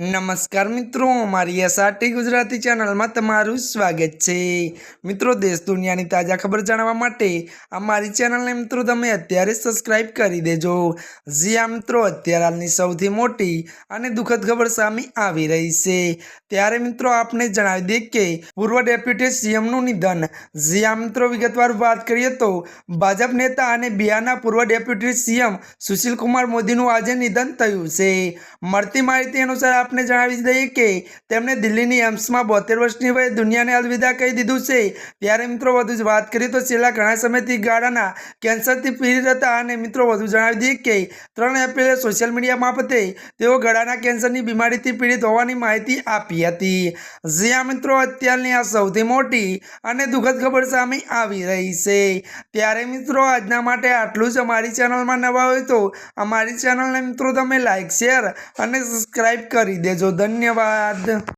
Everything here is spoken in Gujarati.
નમસ્કાર મિત્રો મારી એસઆરટી ગુજરાતી ચેનલમાં તમારું સ્વાગત છે. મિત્રો, દેશ દુનિયાની તાજા ખબર જાણવા માટે આ મારી ચેનલને મિત્રો તમે અત્યારે સબસ્ક્રાઇબ કરી દેજો. જી આ મિત્રો, અત્યારે હાલની સૌથી મોટી અને દુઃખદ ખબર સામે આવી રહી છે. ત્યારે મિત્રો, આપને જણાવી દઈએ કે પૂર્વ ડેપ્યુટી સીએમનું નિધન. જી આ મિત્રો, વિગતવાર વાત કરીએ તો ભાજપ નેતા અને બિહારના પૂર્વ ડેપ્યુટી સીએમ સુશીલ કુમાર મોદીનું આજે નિધન થયું છે. મળતી માહિતી અનુસાર આપને જણાવી દઈએ કે તેમણે દિલ્હીની એમ્સમાં બોતેર વર્ષની વયે દુનિયાને અલવિદા કહી દીધું છે. ત્યારે મિત્રો વધુ જ વાત કરીએ તો છેલ્લા ઘણા સમયથી ગાળાના કેન્સરથી પીડિત હતા અને મિત્રો વધુ જણાવી દઈએ કે ત્રણ એપ્રિલે સોશિયલ મીડિયા મારફતે તેઓ ગળાના કેન્સરની બીમારીથી પીડિત હોવાની માહિતી આપી હતી. જ્યાં મિત્રો, અત્યારની આ સૌથી મોટી અને દુઃખદ ખબર સામે આવી રહી છે. ત્યારે મિત્રો, આજના માટે આટલું જ. અમારી ચેનલમાં નવા હોય તો અમારી ચેનલને મિત્રો તમે લાઈક, શેર અને સબસ્ક્રાઈબ કરી દેજો. ધન્યવાદ.